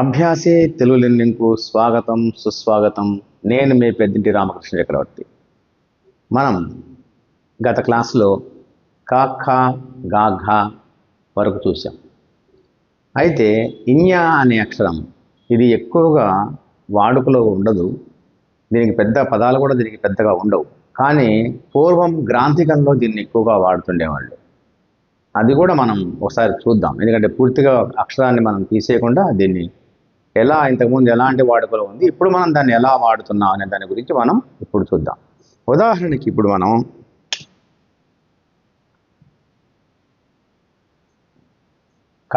అభ్యాసే తెలుగు లెర్నింగ్కు స్వాగతం సుస్వాగతం. నేను మీ పెద్దింటి రామకృష్ణ చక్రవర్తి. మనం గత క్లాసులో కాఖ గాఘ వరకు చూసాం అయితే ఇన్యా అనే అక్షరం ఇది ఎక్కువగా వాడుకలో ఉండదు. దీనికి పెద్ద పదాలు కూడా దీనికి పెద్దగా ఉండవు. కానీ పూర్వం గ్రాంథికంలో దీన్ని ఎక్కువగా వాడుతుండేవాళ్ళు. అది కూడా మనం ఒకసారి చూద్దాం. ఎందుకంటే పూర్తిగా అక్షరాన్ని మనం తీసేయకుండా దీన్ని ఎలా ఇంతకుముందు ఎలాంటి వాడుకలో ఉంది ఇప్పుడు మనం దాన్ని ఎలా వాడుతున్నాం అనే దాని గురించి మనం ఇప్పుడు చూద్దాం. ఉదాహరణకి ఇప్పుడు మనం క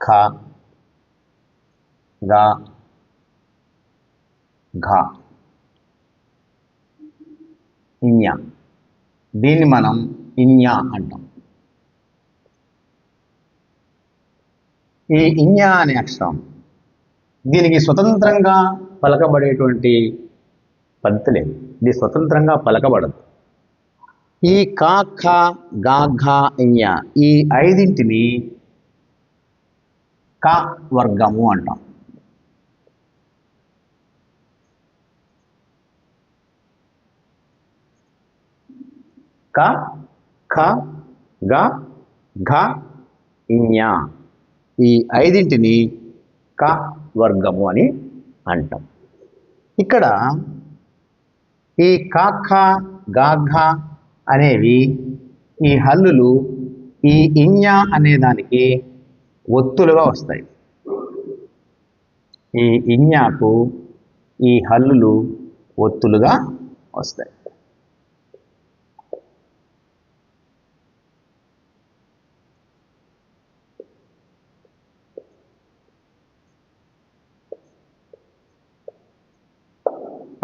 ఖ గ ఘ. ఇన్యా. దీన్ని మనం ఇన్యా అంటాం. ఈ ఇన్యా అనే అక్షరం. దీనికి స్వతంత్రంగా పలకబడేటువంటి పద్ధతి లేదు. ఇది స్వతంత్రంగా పలకబడదు. ఈ కా ఖా గా ఘ ఇన్యా ఈ ఐదింటిని క వర్గము అంటాం. క ఖ గ ఘ ఇన్యా ఈ ఐదింటిని క వర్గము అని అంటాం. ఇక్కడ ఈ కాఖ గాఘ అనేవి ఈ హల్లులు ఈ ఇన్యా అనే దానికి ఒత్తులుగా వస్తాయి. ఈ ఇన్యాకు ఈ హల్లులు ఒత్తులుగా వస్తాయి.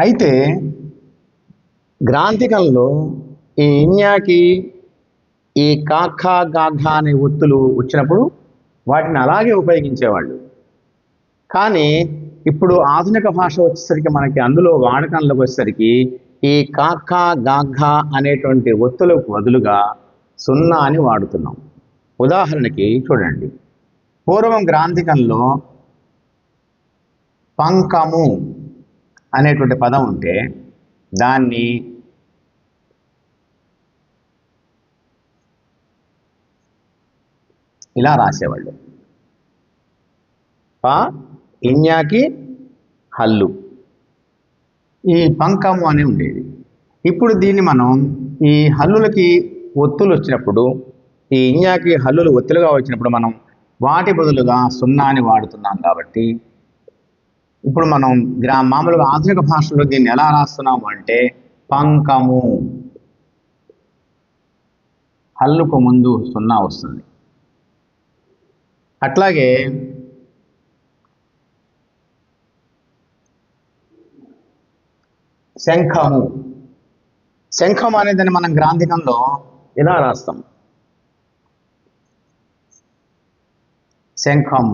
అయితే గ్రాంథికంలో ఈ ఇన్యాకి ఈ కాఖా గాఘ అనే ఒత్తులు వచ్చినప్పుడు వాటిని అలాగే ఉపయోగించేవాళ్ళు. కానీ ఇప్పుడు ఆధునిక భాష వచ్చేసరికి మనకి అందులో వాడకంలోకి వచ్చేసరికి ఈ కాఖ గాఘ అనేటువంటి ఒత్తులకు బదులుగా సున్నా అని వాడుతున్నాం. ఉదాహరణకి చూడండి. పూర్వం గ్రాంథికంలో పంకము అనేటువంటి పదం ఉంటే దాన్ని ఇలా రాసేవాళ్ళు. ప ఇన్యాకి హల్లు. ఈ పంకము అని ఉండేది. ఇప్పుడు దీన్ని మనం ఈ హల్లులకి ఒత్తులు వచ్చినప్పుడు ఈ ఇన్యాకి హల్లులు ఒత్తులుగా వచ్చినప్పుడు మనం వాటి బదులుగా సున్నా అని వాడుతున్నాం కాబట్టి ఇప్పుడు మనం గ్రా మామూలుగా ఆధునిక భాషలో దీన్ని ఎలా రాస్తున్నాము అంటే పంకము. హల్లుకు ముందు సున్నా వస్తుంది. అట్లాగే శంఖము. శంఖం అనేదని మనం గ్రాంధికంలో ఇలా రాస్తాం? శంఖం.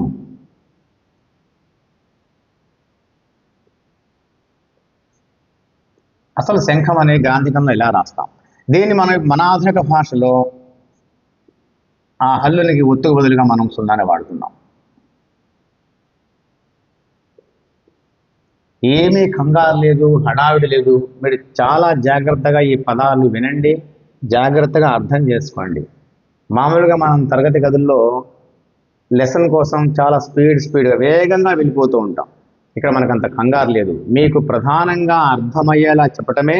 అసలు శంఖం అనే గ్రాంధికంలో ఇలా రాస్తాం? దీన్ని మన మన ఆధునిక భాషలో ఆ హల్లులకి ఒత్తుకు బదులుగా మనం సున్నానే వాడుతున్నాం. ఏమీ కంగారు లేదు హడావిడి లేదు. మీరు చాలా జాగ్రత్తగా ఈ పదాలు వినండి జాగ్రత్తగా అర్థం చేసుకోండి. మామూలుగా మనం తరగతి గదుల్లో లెసన్ కోసం చాలా స్పీడ్ స్పీడ్గా వేగంగా వెళ్ళిపోతూ ఉంటాం. ఇక్కడ మనకు అంత కంగారు లేదు. మీకు ప్రధానంగా అర్థమయ్యేలా చెప్పటమే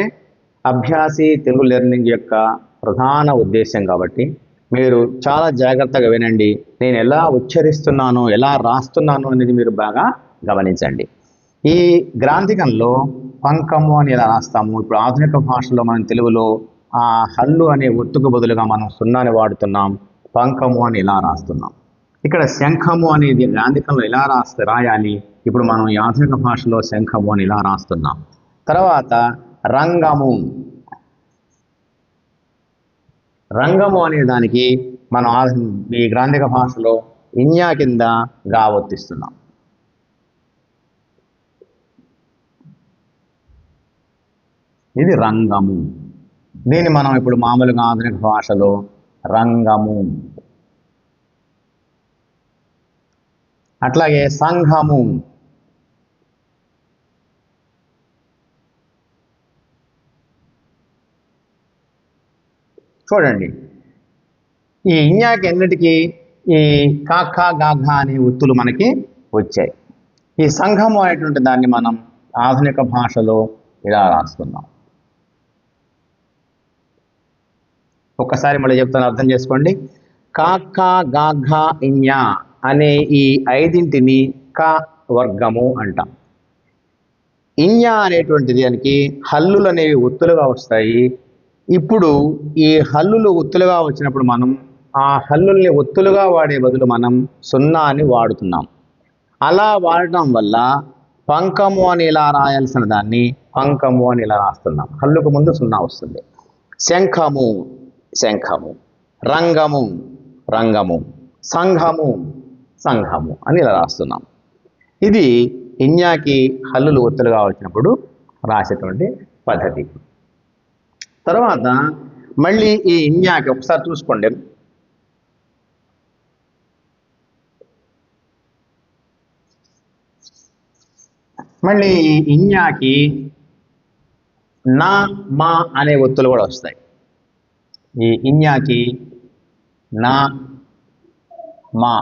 అభ్యాసి తెలుగు లెర్నింగ్ యొక్క ప్రధాన ఉద్దేశం కాబట్టి మీరు చాలా జాగ్రత్తగా వినండి. నేను ఎలా ఉచ్చరిస్తున్నాను ఎలా రాస్తున్నాను అనేది మీరు బాగా గమనించండి. ఈ గ్రాంథికంలో పంకము అని ఎలా రాస్తాము ఇప్పుడు ఆధునిక భాషలో మనం తెలుగులో ఆ హల్లు అనే ఒత్తుకు బదులుగా మనం సున్నాని వాడుతున్నాం పంకము అని ఇలా రాస్తున్నాం. ఇక్కడ శంఖము అనేది గ్రాంధికంలో ఎలా రాస్తే రాయాలి? ఇప్పుడు మనం ఈ ఆధునిక భాషలో శంఖము అని ఇలా రాస్తున్నాం? తర్వాత రంగము. రంగము అనే దానికి మనం ఈ గ్రాంధిక భాషలో ఇన్యా కింద గావర్తిస్తున్నాం ఇది రంగము. దీన్ని మనం ఇప్పుడు మామూలుగా ఆధునిక భాషలో రంగము అట్లాగే సంఘము. చూడండి. ఈ ఇన్యాకి ఎన్నిటికీ ఈ కాకా గాఘా అనే ఒత్తులు మనకి వచ్చాయి. ఈ సంఘము అనేటువంటి దాన్ని మనం ఆధునిక భాషలో ఇలా రాస్తున్నాం ఒక్కసారి మళ్ళీ చెప్తాను అర్థం చేసుకోండి. కాకా గాఘా ఇన్యా. అనే ఈ ఐదింటిని క వర్గము అంటాం. ఇన్యా అనేటువంటి దానికి హల్లులు అనేవి ఒత్తులుగా వస్తాయి. ఇప్పుడు ఈ హల్లులు ఒత్తులుగా వచ్చినప్పుడు మనం ఆ హల్లుల్ని ఒత్తులుగా వాడే బదులు మనం సున్నా అని వాడుతున్నాం. అలా వాడటం వల్ల పంకము అని ఇలా రాయాల్సిన దాన్ని పంకము అని ఇలా రాస్తున్నాం. హల్లుకు ముందు సున్నా వస్తుంది. శంఖము శంఖము. రంగము రంగము. సంఘము సంఘము అని ఇలా రాస్తున్నాం. ఇది ఇన్యాకి హల్లులు ఒత్తులుగా వచ్చినప్పుడు రాసేటువంటి పద్ధతి. తర్వాత మళ్ళీ ఈ ఇన్యాకి ఒకసారి చూసుకోండి. మళ్ళీ ఈ ఇన్యాకి నా మా అనే ఒత్తులు కూడా వస్తాయి. ఈ ఇన్యాకి నా మా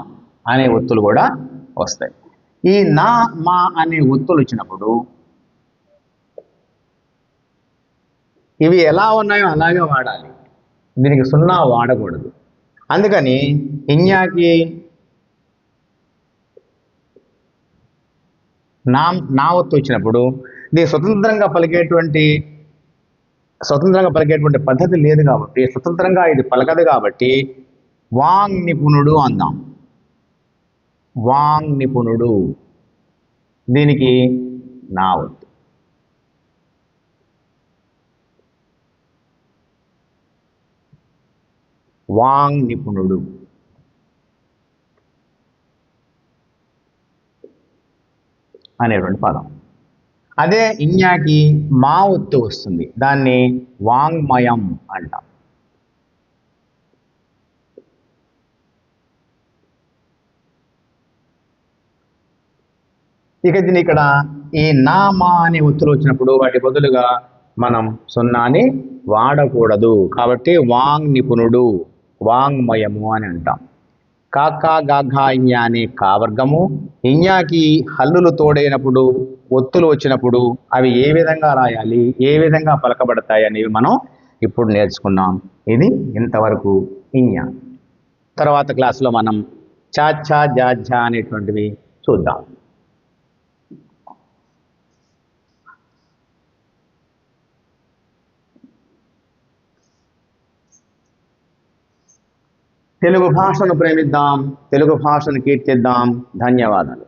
అనే ఒత్తులు కూడా వస్తాయి. ఈ నా మా అనే ఒత్తులు వచ్చినప్పుడు ఇవి ఎలా ఉన్నాయో అలాగే వాడాలి. దీనికి సున్నా వాడకూడదు. అందుకని ఇన్యాకి నా నా ఒత్తు వచ్చినప్పుడు దీనికి స్వతంత్రంగా పలికేటువంటి స్వతంత్రంగా పలికేటువంటి పద్ధతి లేదు కాబట్టి స్వతంత్రంగా ఇది పలకదు కాబట్టి వాంగ్ నిపుణుడు అందాం. వాంగ్ నిపుణుడు దీనికి నా వద్దు. వాంగ్ నిపుణుడు అనేటువంటి పదం. అదే ఇన్యాకి మా ఒత్తు వస్తుంది. దాన్ని వాంగ్మయం అంటాం. ఇక దీని ఇక్కడ ఈ నామా అనే ఒత్తులు వచ్చినప్పుడు వాటి బదులుగా మనం సున్నాని వాడకూడదు. కాబట్టి వాంగ్ నిపుణుడు వాంగ్మయము అని అంటాం. కాకా గాఘా ఇయ్యా అనే కావర్గము ఇయ్యాకి హల్లులు తోడైనప్పుడు ఒత్తులు వచ్చినప్పుడు అవి ఏ విధంగా రాయాలి ఏ విధంగా పలకబడతాయి అనేవి మనం ఇప్పుడు నేర్చుకున్నాం. ఇది ఇంతవరకు ఇయ్యా తర్వాత క్లాసులో మనం చాచా జాఝా అనేటువంటివి చూద్దాం. తెలుగు భాషను ప్రేమిద్దాం తెలుగు భాషను కీర్తిద్దాం. ధన్యవాదాలు.